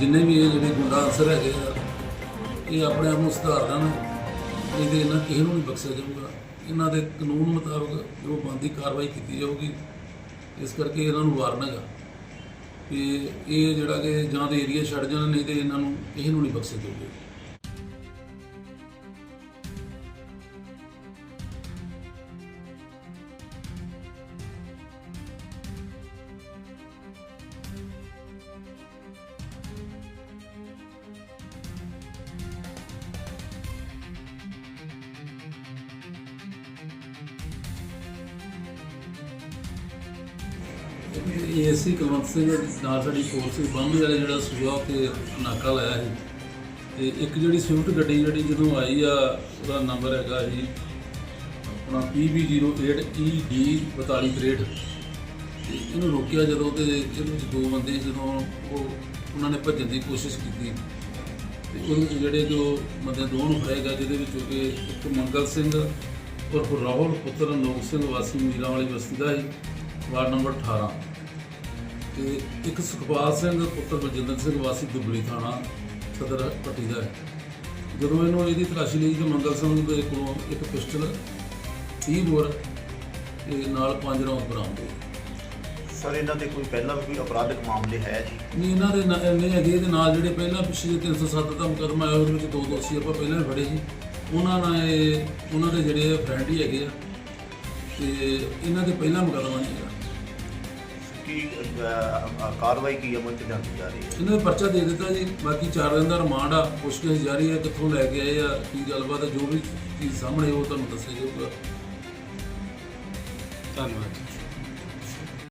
ਜਿੰਨੇ ਵੀ ਇਹ ਜਿਹੜੇ ਗੁੰਡਾ ਅਨਸਰ ਹੈਗੇ ਆ, ਇਹ ਆਪਣੇ ਆਪ ਨੂੰ ਸੁਧਾਰ ਲੈਣ। ਨਹੀਂ ਤੇ ਇਹਨਾਂ ਕਿਸੇ ਨੂੰ ਨਹੀਂ ਬਖਸ਼ਿਆ ਜਾਊਗਾ। ਇਹਨਾਂ ਦੇ ਕਾਨੂੰਨ ਮੁਤਾਬਕ ਜੋ ਬਣਦੀ ਕਾਰਵਾਈ ਕੀਤੀ ਜਾਊਗੀ, ਇਸ ਕਰਕੇ ਇਹਨਾਂ ਨੂੰ ਵਾਰਨ ਹੈਗਾ ਕਿ ਇਹ ਜਿਹੜਾ ਕਿ ਜਾਂ ਦੇ ਏਰੀਆ ਛੱਡ ਜਾਣ, ਨਹੀਂ ਤੇ ਇਹਨਾਂ ਨੂੰ ਕਿਸੇ ਨੂੰ ਨਹੀਂ ਬਖਸ਼ਿਆ ਜਾਊਗਾ। ਏਸੀ ਕੁਲਵੰਤ ਸਿੰਘ ਨਾਲ ਸਾਡੀ ਫੋਰਸ ਸੀ ਬੰਦ ਵਾਲੇ ਜਿਹੜਾ ਸੂਆ ਤੇ ਨਾਕਾ ਲਾਇਆ ਸੀ। ਤੇ ਇੱਕ ਜਿਹੜੀ ਸਵਿਫਟ ਗੱਡੀ ਜਿਹੜੀ ਜਦੋਂ ਆਈ ਆ, ਉਹਦਾ ਨੰਬਰ ਹੈਗਾ ਜੀ ਆਪਣਾ PB08ED 4263 ਤੇ ਇਹਨੂੰ ਰੋਕਿਆ ਜਦੋਂ ਤੇ ਇਹਦੇ ਵਿੱਚ ਦੋ ਬੰਦੇ ਜਦੋਂ ਉਹ ਉਹਨਾਂ ਨੇ ਭੱਜਣ ਦੀ ਕੋਸ਼ਿਸ਼ ਕੀਤੀ। ਤੇ ਉਹਦੇ ਵਿੱਚ ਜਿਹੜੇ ਜੋ ਬੰਦੇ ਦੋ ਨੂੰ ਫੜੇਗਾ ਜਿਹਦੇ ਵਿੱਚੋਂ ਕਿ ਇੱਕ ਮੰਗਲ ਸਿੰਘ ਉਰਫ ਰਾਹੁਲ ਪੁੱਤਰ, ਨੋਕ ਸਿੰਘ ਵਾਸੀ ਮੀਰਾਂ ਵਾਲੀ ਬਸਤੀ ਦਾ ਹੈ ਵਾਰਡ ਨੰਬਰ 18 ਤੇ ਇੱਕ ਸੁਖਪਾਲ ਸਿੰਘ ਪੁੱਤਰ ਬਲਜਿੰਦਰ ਸਿੰਘ ਵਾਸੀ ਦੁਬਲੀ ਥਾਣਾ ਸਦਰ ਪੱਟੀ ਦਾ ਹੈ। ਜਦੋਂ ਇਹਨੂੰ ਇਹਦੀ ਤਲਾਸ਼ੀ ਲਈ ਤੇ ਮੰਗਲ ਸਿੰਘ ਦੇ ਕੋਲੋਂ ਇੱਕ ਪਿਸਟਲ 30 ਬੋਰ ਤੇ ਨਾਲ ਪੰਜ ਰੌਂਦ ਬਰਾਮਦ ਹੋਏ। ਸਰ ਇਹਨਾਂ ਤੇ ਕੋਈ ਪਹਿਲਾਂ ਵੀ ਕੋਈ ਅਪਰਾਧਿਕ ਮਾਮਲੇ ਹੈ ਜੀ? ਨਹੀਂ ਇਹਨਾਂ ਦੇ ਨਾਲ ਇੰਨੇ ਹੈਗੇ ਇਹਦੇ ਨਾਲ ਜਿਹੜੇ ਪਹਿਲਾਂ ਪਿਛਲੇ 307 ਦਾ ਮੁਕੱਦਮਾ ਆਇਆ ਉਹਦੇ ਵਿੱਚ ਦੋ ਦੋਸ਼ੀ ਆਪਾਂ ਪਹਿਲਾਂ ਵੀ ਫੜੇ ਸੀ ਉਹਨਾਂ ਨਾਲ ਇਹ ਉਹਨਾਂ ਦੇ ਜਿਹੜੇ ਫਰੈਂਡ ਹੀ ਹੈਗੇ ਆ ਤੇ ਇਹਨਾਂ ਦੇ ਪਹਿਲਾਂ ਮੁਕੱਦਮਾ ਨਹੀਂ ਹੈਗਾ। ਕੀ ਕਾਰਵਾਈ ਕੀ ਅਮਲ ਚ ਲਿਆਂਦੀ ਜਾ ਰਹੀ ਹੈ? ਇਹਨਾਂ ਦਾ ਪਰਚਾ ਦੇ ਦਿੱਤਾ ਜੀ। ਬਾਕੀ 4 ਦਿਨ ਦਾ ਰਿਮਾਂਡ ਆ ਪੁੱਛਗਿੱਛ ਜਾਰੀ ਹੈ ਕਿੱਥੋਂ ਲੈ ਕੇ ਆਏ ਆ ਕੀ ਗੱਲਬਾਤ ਹੈ ਜੋ ਵੀ ਚੀਜ਼ ਸਾਹਮਣੇ ਉਹ ਤੁਹਾਨੂੰ ਦੱਸਿਆ ਜਾਊਗਾ ਧੰਨਵਾਦ।